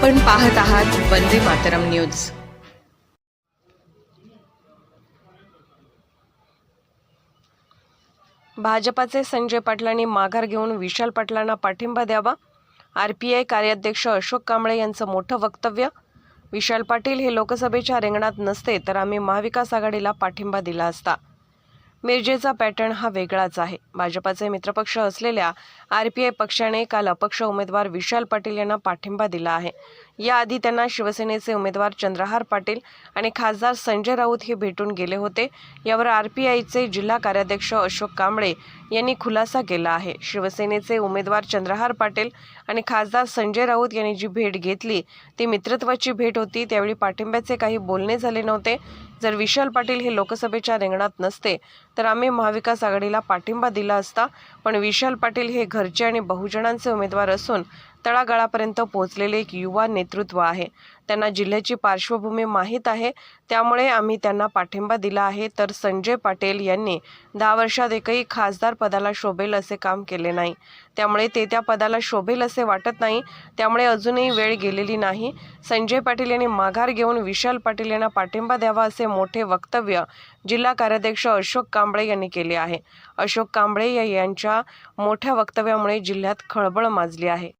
आपण पाहत आहात वंदे मातरम न्यूज. भाजपाचे संजय पाटलांनी माघार घेऊन विशाल पाटलांना पाठिंबा द्यावा. आर पी आय कार्याध्यक्ष अशोक कांबळे यांचं मोठं वक्तव्य. विशाल पाटील हे लोकसभेच्या रिंगणात नसते तर आम्ही महाविकास आघाडीला पाठिंबा दिला असता. मिरजेचा पॅटर्न हा वेगळाच आहे. भाजपाचे मित्रपक्ष असलेल्या आर पी आय पक्षाने काल अपक्ष उमेदवार विशाल पाटील यांना पाठिंबा दिला आहे. याआधी त्यांना शिवसेनेचे उमेदवार चंद्रहार पाटील आणि खासदार संजय राऊत हे भेटून गेले होते. यावर आर पी आयचे जिल्हा कार्याध्यक्ष अशोक कांबळे यांनी खुलासा केला आहे. शिवसेनेचे उमेदवार चंद्रहार पाटील आणि खासदार संजय राऊत यांनी जी भेट घेतली ती मित्रत्वाची भेट होती. त्यावेळी पाठिंब्याचे काही बोलणे झाले नव्हते. जर विशाल पाटील हे लोकसभेच्या रिंगणात नसते तर आम्ही महाविकास आघाडीला पाठिंबा दिला असता. पण विशाल पाटील हे घरचे आणि बहुजनांचे उमेदवार असून तळागाळापर्यंत पोहोचलेले एक युवा नेतृत्व आहे. त्यांना जिल्ह्याची पार्श्वभूमी माहीत आहे. त्यामुळे आम्ही त्यांना पाठिंबा दिला आहे. तर संजय पाटील यांनी दहा वर्षात एकही खासदार पदाला शोभेल असे काम केले नाही. त्यामुळे ते त्या पदाला शोभेल असे वाटत नाही. त्यामुळे अजूनही वेळ गेलेली नाही. संजय पाटील यांनी माघार घेऊन विशाल पाटील यांना पाठिंबा द्यावा असे मोठे वक्तव्य जिल्हा कार्याध्यक्ष अशोक कांबळे यांनी केले आहे. अशोक कांबळे यांच्या मोठ्या वक्तव्यामुळे जिल्ह्यात खळबळ माजली आहे.